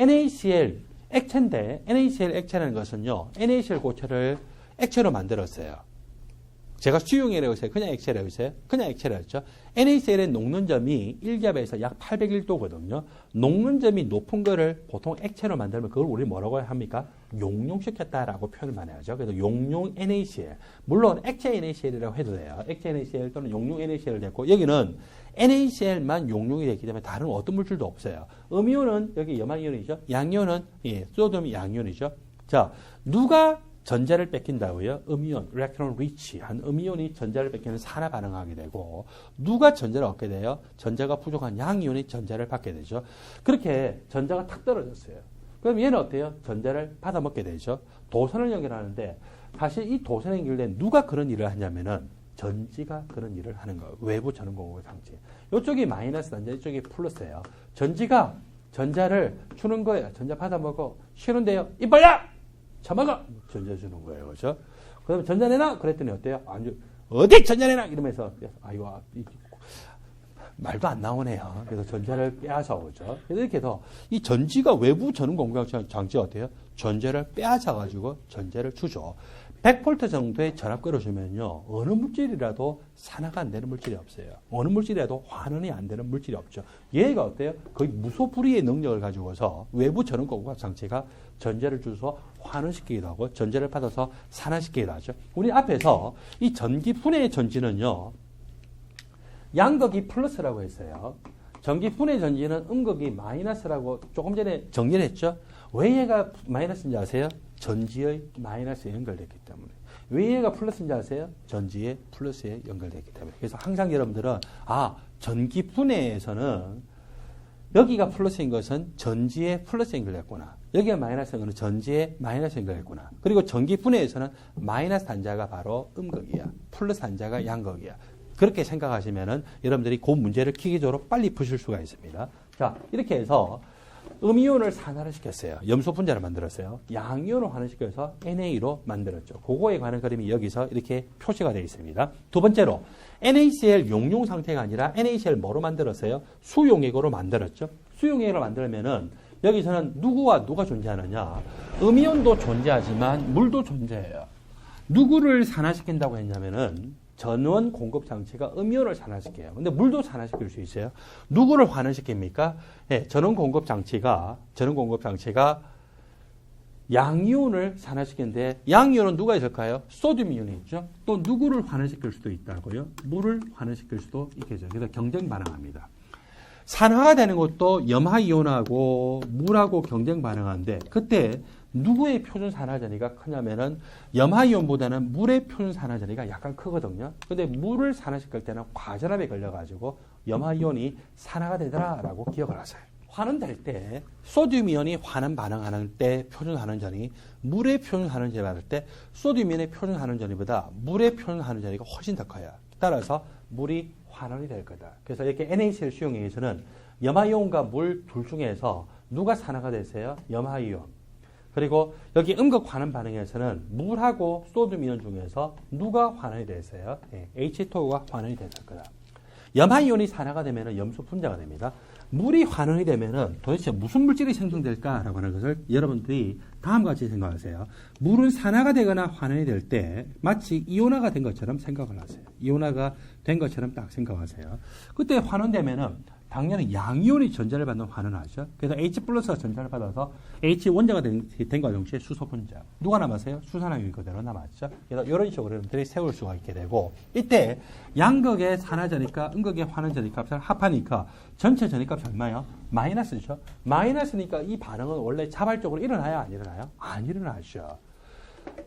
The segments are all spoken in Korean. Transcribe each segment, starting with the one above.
NaCl 액체인데 NaCl 액체라는 것은요. NaCl 고체를 액체로 만들었어요. 제가 수용이라고 했어요. 그냥 액체라고 했어요. 그냥 액체라고 했죠. NaCl의 녹는 점이 1기압에서 약 801도거든요. 녹는 점이 높은 거를 보통 액체로 만들면 그걸 우리 뭐라고 합니까? 용융시켰다라고 표현을 많이 하죠. 그래서 용융 NaCl. 물론 액체 NaCl이라고 해도 돼요. 액체 NaCl 또는 용융 NaCl을 됐고 여기는 NaCl만 용융이 됐기 때문에 다른 어떤 물질도 없어요. 음이온은 여기 염화이온이죠. 양이온은 예, 소듐이 양이온이죠. 자, 누가 전자를 뺏긴다고요? 음이온, electron rich 한 음이온이 전자를 뺏기는 산화 반응하게 되고 누가 전자를 얻게 돼요? 전자가 부족한 양이온이 전자를 받게 되죠. 그렇게 전자가 탁 떨어졌어요. 그럼 얘는 어때요? 전자를 받아 먹게 되죠. 도선을 연결하는데 사실 이 도선에 연결된 누가 그런 일을 하냐면은 전지가 그런 일을 하는 거예요. 외부 전원공급 장치. 이쪽이 마이너스 단자, 이쪽이 플러스예요. 전지가 전자를 주는 거예요. 전자 받아 먹어. 쉬는데요. 이빨야! 처먹어! 전자 주는 거예요. 그죠? 그럼 전자 내놔? 그랬더니 어때요? 아니, 어디 전자 내놔? 이러면서, 아이고, 아, 말도 안 나오네요. 그래서 전자를 빼앗아 오죠. 그래서 이렇게 해서 이 전지가 외부 전원 공급 장치 어때요? 전자를 빼앗아 가지고 전자를 주죠. 100V 정도의 전압 끌어주면요. 어느 물질이라도 산화가 안 되는 물질이 없어요. 어느 물질이라도 환원이 안 되는 물질이 없죠. 얘가 어때요? 거의 무소불위의 능력을 가지고서 외부 전원 공급 장치가 전자를 주서 환원시키기도 하고 전자를 받아서 산화시키기도 하죠. 우리 앞에서 이 전기 분해의 전지는요. 양극이 플러스라고 했어요. 전기 분해 전지는 음극이 마이너스라고 조금 전에 정리를 했죠. 왜 얘가 마이너스인지 아세요? 전지의 마이너스에 연결됐기 때문에. 왜 얘가 플러스인지 아세요? 전지의 플러스에 연결됐기 때문에. 그래서 항상 여러분들은 아 전기 분해에서는 여기가 플러스인 것은 전지의 플러스 연결됐구나. 여기가 마이너스인 것은 전지의 마이너스 연결됐구나. 그리고 전기 분해에서는 마이너스 단자가 바로 음극이야. 플러스 단자가 양극이야. 그렇게 생각하시면은 여러분들이 그 문제를 기계적으로 빨리 푸실 수가 있습니다. 자, 이렇게 해서 음이온을 산화를 시켰어요. 염소 분자를 만들었어요. 양이온을 환원시켜서 NA로 만들었죠. 그거에 관한 그림이 여기서 이렇게 표시가 되어 있습니다. 두 번째로 NaCl 용융 상태가 아니라 NaCl 뭐로 만들었어요? 수용액으로 만들었죠. 수용액으로 만들면은 여기서는 누구와 누가 존재하느냐? 음이온도 존재하지만 물도 존재해요. 누구를 산화시킨다고 했냐면은 전원 공급 장치가 음이온을 산화시켜요. 근데 물도 산화시킬 수 있어요. 누구를 환원시킵니까? 예, 전원 공급 장치가 전원 공급 장치가 양이온을 산화시키는데 양이온은 누가 있을까요? 소듐 이온이 있죠. 또 누구를 환원시킬 수도 있다고요? 물을 환원시킬 수도 있겠죠. 그래서 경쟁 반응합니다. 산화가 되는 것도 염화이온하고 물하고 경쟁 반응하는데 그때 누구의 표준 산화전이가 크냐면은 염화이온보다는 물의 표준 산화전이가 약간 크거든요. 근데 물을 산화시킬 때는 과전압에 걸려가지고 염화이온이 산화가 되더라라고 기억을 하세요. 환원될 때 소듐 이온이 환원 반응하는 때 표준 환원전이 물의 표준 환원전이 받을 때 소듐 이온의 표준 환원전이보다 물의 표준 환원전이가 훨씬 더 커요. 따라서 물이 환원이 될 거다. 그래서 이렇게 NaCl 수용액에서는 염화이온과 물 둘 중에서 누가 산화가 되세요? 염화이온. 그리고 여기 음극 환원 반응에서는 물하고 소듐 이온 중에서 누가 환원이 되세요? 네, H2O가 환원이 됐을 거다. 염화이온이 산화가 되면 염소 분자가 됩니다. 물이 환원이 되면은 도대체 무슨 물질이 생성될까라고 하는 것을 여러분들이 다음과 같이 생각하세요. 물은 산화가 되거나 환원이 될 때 마치 이온화가 된 것처럼 생각을 하세요. 이온화가 된 것처럼 딱 생각하세요. 그때 환원되면은 당연히 양이온이 전자를 받는 환원하죠. 그래서 H 플러스가 전자를 받아서 H 원자가 된, 된과 동시에 수소 분자. 누가 남았어요? 수산화유이 그대로 남았죠. 그래서 이런 식으로 여러분들이 세울 수가 있게 되고 이때 양극의 산화전이니까 음극의 값을 합하니까 전체 전이값이 얼마예요? 마이너스죠. 마이너스니까 이 반응은 원래 자발적으로 일어나요? 안 일어나요? 안 일어나죠.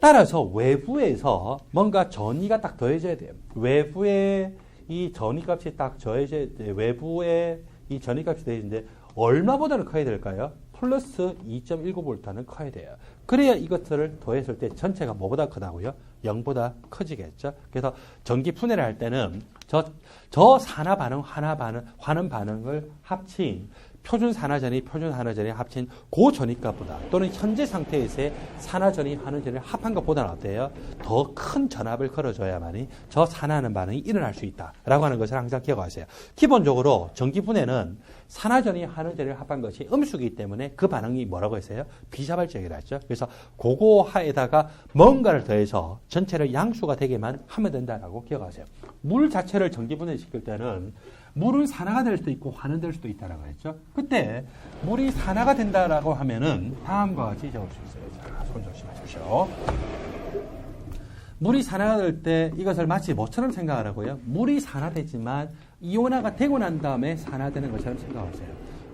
따라서 외부에서 뭔가 전이가 딱 더해져야 돼요. 외부에 이 전이값이 딱 더해져 외부에 이 전이값이 되는데 얼마보다는 커야 될까요? 플러스 2.19V는 커야 돼요. 그래야 이것들을 더했을 때 전체가 뭐보다 크다고요? 0보다 커지겠죠. 그래서 전기 분해를 할 때는 저, 저 산화 반응, 환화 반응, 환원 반응을 합친 표준 산화전이 표준 산화전이 합친 고 전입값보다 또는 현재 상태에서의 산화전이 환원전을 합한 것보다는 어때요? 더 큰 전압을 걸어줘야만이 저 산화하는 반응이 일어날 수 있다라고 하는 것을 항상 기억하세요. 기본적으로 전기분해는 산화전이 환원전을 합한 것이 음수기 때문에 그 반응이 뭐라고 했어요? 비자발적이라 했죠. 그래서 고고하에다가 뭔가를 더해서 전체를 양수가 되게만 하면 된다라고 기억하세요. 물 자체를 전기분해시킬 때는 물은 산화가 될 수도 있고 환원될 수도 있다라고 했죠. 그때 물이 산화가 된다라고 하면은 다음과 같이 적을 수 있어요. 자, 손 조심하십시오. 물이 산화가 될 때 이것을 마치 뭐처럼 생각하라고요? 물이 산화되지만 이온화가 되고 난 다음에 산화되는 것처럼 생각하세요.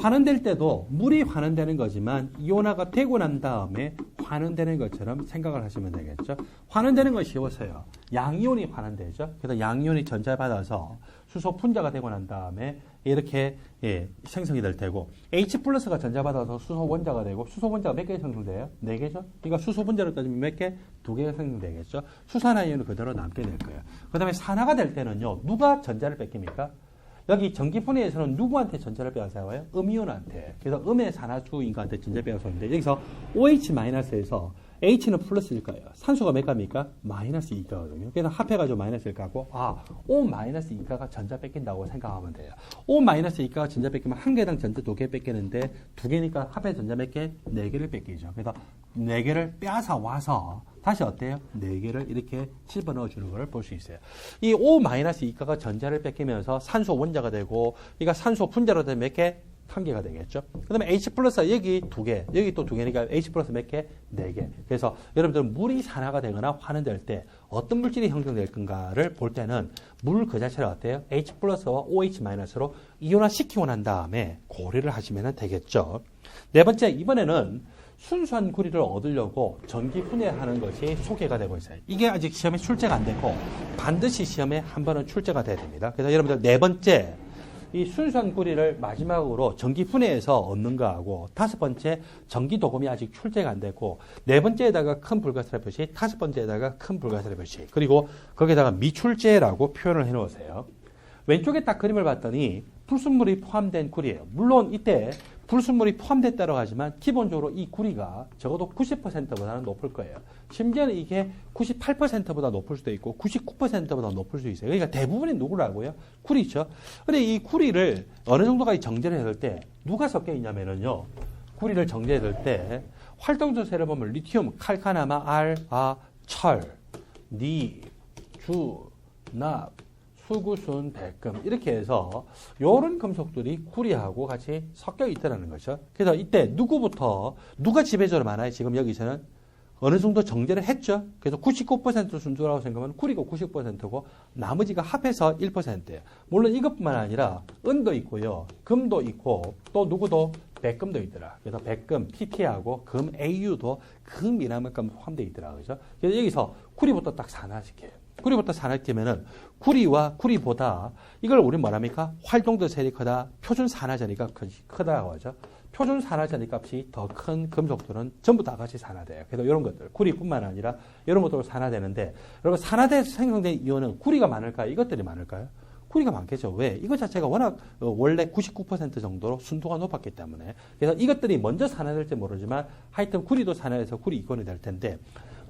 환원될 때도 물이 환원되는 거지만 이온화가 되고 난 다음에 환원되는 것처럼 생각을 하시면 되겠죠. 환원되는 건 쉬워서요. 양이온이 환원되죠. 그래서 양이온이 전자를 받아서 수소 분자가 되고 난 다음에 이렇게 예, 생성이 될 테고 H 플러스가 전자 받아서 수소 원자가 되고 수소 원자가 몇 개 생성돼요? 네 개죠. 그러니까 수소 분자로 따지면 몇 개? 두 개가 생성되겠죠. 수산화 이온은 그대로 남게 될 거예요. 그다음에 산화가 될 때는요. 누가 전자를 뺏깁니까? 여기 전기분해에서는 누구한테 전자를 빼앗아와요? 음이온한테. 그래서 음의 산화수 인간한테 전자 빼앗아오는데 여기서 OH-에서 H는 플러스일 거예요. 산소가 몇 가입니까? 마이너스 2가거든요. 그래서 합해가지고 마이너스 1가고, 아, O 마이너스 2가가 전자 뺏긴다고 생각하면 돼요. O 마이너스 2가가 전자 뺏기면 한 개당 전자 두 개 뺏기는데 두 개니까 합해 전자 몇 개? 네 개를 뺏기죠. 그래서 네 개를 빼앗아 와서 다시 어때요? 네 개를 이렇게 집어 넣어 주는 걸 볼 수 있어요. 이 O 마이너스 2가가 전자를 뺏기면서 산소 원자가 되고, 그러니까 산소 분자로 되면 몇 개? 한 개가 되겠죠. 그 다음에 H 플러스 여기 두 개, 여기 또 두 개니까 H 플러스 몇 개? 네 개. 그래서 여러분들 물이 산화가 되거나 환원될 때 어떤 물질이 형성될 건가를 볼 때는 물 그 자체를 어때요? H 플러스와 OH 마이너스로 이온화 시키고 난 다음에 고려를 하시면 되겠죠. 네 번째, 이번에는 순수한 구리를 얻으려고 전기 분해하는 것이 소개가 되고 있어요. 이게 아직 시험에 출제가 안 됐고 반드시 시험에 한 번은 출제가 돼야 됩니다. 그래서 여러분들 네 번째, 이 순수한 구리를 마지막으로 전기 분해해서 얻는 거하고 다섯 번째 전기 도금이 아직 출제가 안 됐고 네 번째에다가 큰 불가사리 표시, 다섯 번째에다가 큰 불가사리 표시, 그리고 거기다가 미출제라고 표현을 해 놓으세요. 왼쪽에 딱 그림을 봤더니 불순물이 포함된 구리예요. 물론 이때 불순물이 포함됐다고 하지만 기본적으로 이 구리가 적어도 90%보다는 높을 거예요. 심지어는 이게 98%보다 높을 수도 있고 99%보다 높을 수 있어요. 그러니까 대부분이 누구라고요? 구리죠. 근데 이 구리를 어느 정도까지 정제를 될때 누가 섞여 있냐면은요. 구리를 정제해야 될때 활동조세를 보면 리튬, 칼카나마, 알, 아, 철, 니, 주, 납, 수구순, 백금 이렇게 해서 이런 금속들이 구리하고 같이 섞여 있다는 거죠. 그래서 이때 누구부터 누가 지배적으로 많아요? 지금 여기서는 어느 정도 정제를 했죠. 그래서 99% 순수라고 생각하면 구리가 90%고 나머지가 합해서 1%예요. 물론 이것뿐만 아니라 은도 있고요. 금도 있고 또 누구도 백금도 있더라. 그래서 백금, PT하고 금, AU도 금이라는 것 포함되어 있더라. 그죠? 그래서 여기서 구리부터 딱 산화시켜요. 구리부터 산화시키면은 구리와 구리보다 이걸 우리 뭐랍니까? 활동도 세력이 크다. 표준 산화전이가 크다고 하죠. 표준 산화전이 값이 더 큰 금속들은 전부 다 같이 산화돼요. 그래서 이런 것들, 구리뿐만 아니라 이런 것들로 산화되는데, 여러분 산화돼서 생성된 이온은 구리가 많을까요? 이것들이 많을까요? 구리가 많겠죠. 왜? 이것 자체가 워낙 어, 원래 99% 정도로 순도가 높았기 때문에. 그래서 이것들이 먼저 산화될지 모르지만 하여튼 구리도 산화해서 구리 이권이 될 텐데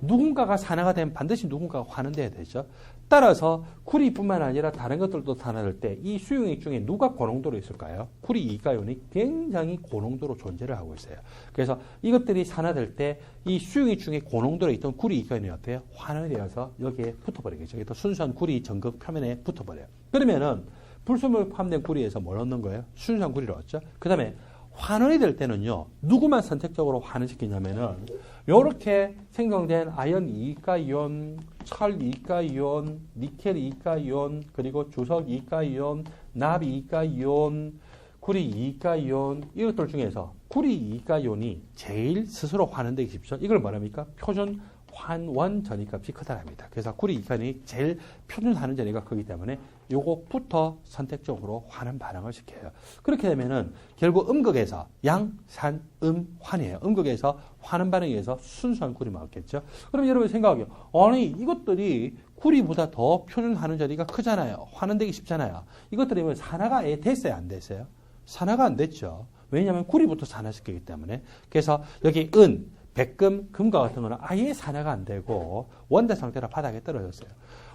누군가가 산화가 되면 반드시 누군가가 환원돼야 되죠. 따라서 구리뿐만 아니라 다른 것들도 산화될 때 이 수용액 중에 누가 고농도로 있을까요? 구리 이가연이 굉장히 고농도로 존재를 하고 있어요. 그래서 이것들이 산화될 때 이 수용액 중에 고농도로 있던 구리 이가연이 어때요? 환원이 되어서 여기에 붙어버리겠죠. 그래서 순수한 구리 전극 표면에 붙어버려요. 그러면은 불순물 포함된 구리에서 뭘 얻는 거예요? 순수한 구리를 얻죠. 그 다음에 환원이 될 때는요, 누구만 선택적으로 환원시키냐면은, 요렇게 생성된 아연 2가 이온, 철 2가 이온, 니켈 2가 이온, 그리고 주석 2가 이온, 납 2가 이온, 구리 2가 이온, 이것들 중에서 구리 2가 이온이 제일 스스로 환원되기 쉽죠. 이걸 뭐랍니까? 표준 환원 전이값이 크다랍니다. 그래서 구리 이간이 제일 표준하는 전이가 크기 때문에 요것부터 선택적으로 환원 반응을 시켜요. 그렇게 되면은 결국 음극에서 양, 산, 음, 환이에요. 음극에서 환원 반응에서 순수한 구리 나왔겠죠. 그럼 여러분 생각하기요. 아니 이것들이 구리보다 더 표준하는 전이가 크잖아요. 환원되기 쉽잖아요. 이것들이 산화가 됐어요? 안 됐어요? 산화가 안 됐죠. 왜냐하면 구리부터 산화시키기 때문에. 그래서 여기 은, 백금, 금과 같은 거는 아예 산화가 안 되고 원자 상태로 바닥에 떨어졌어요.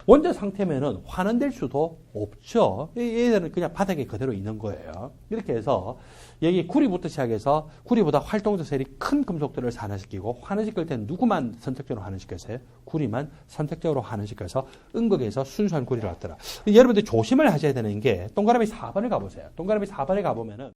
원자 상태면은 환원될 수도 없죠. 이- 얘들은 그냥 바닥에 그대로 있는 거예요. 이렇게 해서 여기 구리부터 시작해서 구리보다 활동도 셀이 큰 금속들을 산화시키고 환원시킬 때는 누구만 선택적으로 환원시켰어요? 구리만 선택적으로 환원시켜서 음극에서 순수한 구리를 얻더라. 여러분들 조심을 하셔야 되는 게 동그라미 4번을 가보세요. 동그라미 4번에 가보면은